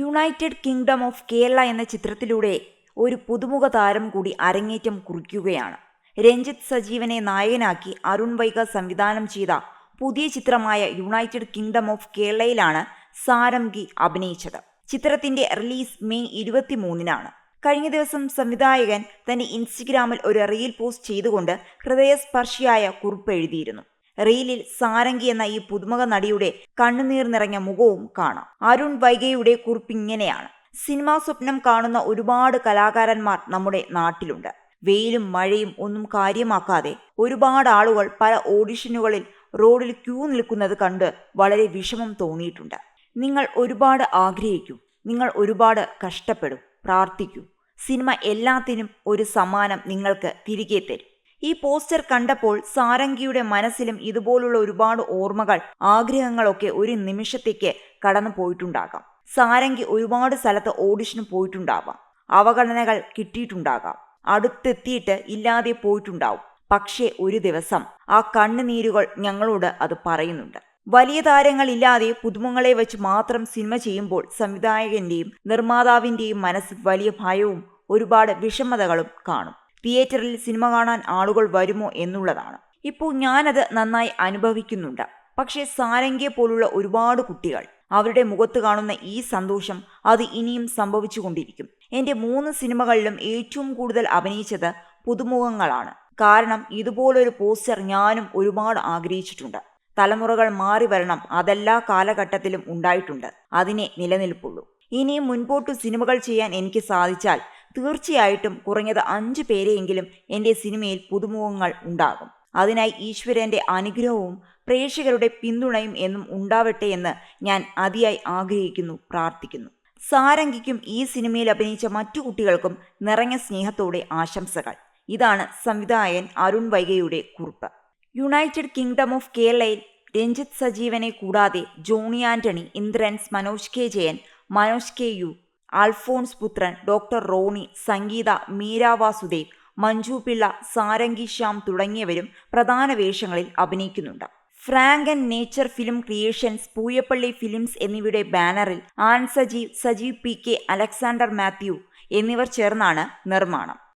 United kingdom of Kerala എന്ന ചിത്രത്തിലൂടെ ഒരു പുതുമുഖ താരം കൂടി അരങ്ങേറ്റം കുറിക്കുകയാണ്. രഞ്ജിത്ത് സജീവനെ നായകനാക്കി അരുൺ വൈഗ സംവിധാനം ചെയ്ത പുതിയ ചിത്രമായ യുണൈറ്റഡ് കിങ്ഡം ഓഫ് കേരളയിലാണ് സാരംഗി അഭിനയിച്ചത്. ചിത്രത്തിന്റെ റിലീസ് മെയ് ഇരുപത്തിമൂന്നിനാണ്. കഴിഞ്ഞ ദിവസം സംവിധായകൻ തന്റെ ഇൻസ്റ്റഗ്രാമിൽ ഒരു റീൽ പോസ്റ്റ് ചെയ്തുകൊണ്ട് ഹൃദയസ്പർശിയായ കുറിപ്പ് എഴുതിയിരുന്നു. റീലിൽ സാരംഗി എന്ന ഈ പുതുമുഖ നടിയുടെ കണ്ണുനീർ നിറഞ്ഞ മുഖവും കാണാം. അരുൺ വൈഗയുടെ കുറിപ്പ് ഇങ്ങനെയാണ്. സിനിമാ സ്വപ്നം കാണുന്ന ഒരുപാട് കലാകാരന്മാർ നമ്മുടെ നാട്ടിലുണ്ട്. വെയിലും മഴയും ഒന്നും കാര്യമാക്കാതെ ഒരുപാട് ആളുകൾ പല ഓഡിഷനുകളിൽ റോഡിൽ ക്യൂ നിൽക്കുന്നത് കണ്ട് വളരെ വിഷമം തോന്നിയിട്ടുണ്ട്. നിങ്ങൾ ഒരുപാട് ആഗ്രഹിക്കും. നിങ്ങൾ ഒരുപാട് കഷ്ടപ്പെടും. പ്രാർത്ഥിക്കും. സിനിമ എല്ലാത്തിനും ഒരു സമ്മാനം നിങ്ങൾക്ക് തിരികെ തരും. ഈ പോസ്റ്റർ കണ്ടപ്പോൾ സാരംഗിയുടെ മനസ്സിലും ഇതുപോലുള്ള ഒരുപാട് ഓർമ്മകൾ ആഗ്രഹങ്ങളൊക്കെ ഒരു നിമിഷത്തേക്ക് കടന്നു പോയിട്ടുണ്ടാകാം. സാരംഗി ഒരുപാട് സ്ഥലത്ത് ഓഡിഷന് പോയിട്ടുണ്ടാവാം. അവഗണനകൾ കിട്ടിയിട്ടുണ്ടാകാം. അടുത്തെത്തിയിട്ട് ഇല്ലാതെ പോയിട്ടുണ്ടാവും. പക്ഷേ ഒരു ദിവസം ആ കണ്ണുനീരുകൾ ഞങ്ങളോട് അത് പറയുന്നുണ്ട്. വലിയ താരങ്ങളില്ലാതെ പുതുമുങ്ങളെ വെച്ച് മാത്രം സിനിമ ചെയ്യുമ്പോൾ സംവിധായകന്റെയും നിർമ്മാതാവിന്റെയും മനസ്സിൽ വലിയ ഭയവും ഒരുപാട് വിഷമതകളും കാണും. തിയേറ്ററിൽ സിനിമ കാണാൻ ആളുകൾ വരുമോ എന്നുള്ളതാണ്. ഇപ്പോൾ ഞാനത് നന്നായി അനുഭവിക്കുന്നുണ്ട്. പക്ഷേ സാരംഗിയെ പോലുള്ള ഒരുപാട് കുട്ടികൾ അവരുടെ മുഖത്ത് കാണുന്ന ഈ സന്തോഷം അത് ഇനിയും സംഭവിച്ചുകൊണ്ടിരിക്കും. എന്റെ മൂന്ന് സിനിമകളിലും ഏറ്റവും കൂടുതൽ അഭിനയിച്ചത് പുതുമുഖങ്ങളാണ്. കാരണം ഇതുപോലൊരു പോസ്റ്റർ ഞാനും ഒരുപാട് ആഗ്രഹിച്ചിട്ടുണ്ട്. തലമുറകൾ മാറി വരണം. അതെല്ലാ കാലഘട്ടത്തിലും ഉണ്ടായിട്ടുണ്ട്. അതിനെ നിലനിൽപ്പുള്ളൂ. ഇനിയും മുൻപോട്ട് സിനിമകൾ ചെയ്യാൻ എനിക്ക് സാധിച്ചാൽ തീർച്ചയായിട്ടും കുറഞ്ഞത് അഞ്ചു പേരെയെങ്കിലും എന്റെ സിനിമയിൽ പുതുമുഖങ്ങൾ ഉണ്ടാകും. അതിനായി ഈശ്വരന്റെ അനുഗ്രഹവും പ്രേക്ഷകരുടെ പിന്തുണയും എന്നും ഉണ്ടാവട്ടെ എന്ന് ഞാൻ അതിയായി ആഗ്രഹിക്കുന്നു പ്രാർത്ഥിക്കുന്നു. സാരംഗിക്കും ഈ സിനിമയിൽ അഭിനയിച്ച മറ്റു കുട്ടികൾക്കും നിറഞ്ഞ സ്നേഹത്തോടെ ആശംസകൾ. ഇതാണ് സംവിധായകൻ അരുൺ വൈഗയുടെ കുറിപ്പ്. യുണൈറ്റഡ് കിങ്ഡം ഓഫ് കേരളയിൽ രഞ്ജിത്ത് സജീവനെ കൂടാതെ Johny Antony Indrans Manoj K Jayan Manoj K U Alphonse Puthren doctor Rony Sangeetha Meera Vasudev Manju Pillai Sarangi Shyam തുടങ്ങിയവരും പ്രധാന വേഷങ്ങളിൽ അഭിനയിക്കുന്നുണ്ട്. Frank and nature film creations Pooyappally films എന്നിവയുടെ ബാനറിൽ ആൻ സജീവ് സജീവ് പി കെ അലക്സാണ്ടർ മാത്യു എന്നിവർ ചേർന്നാണ് നിർമ്മാണം.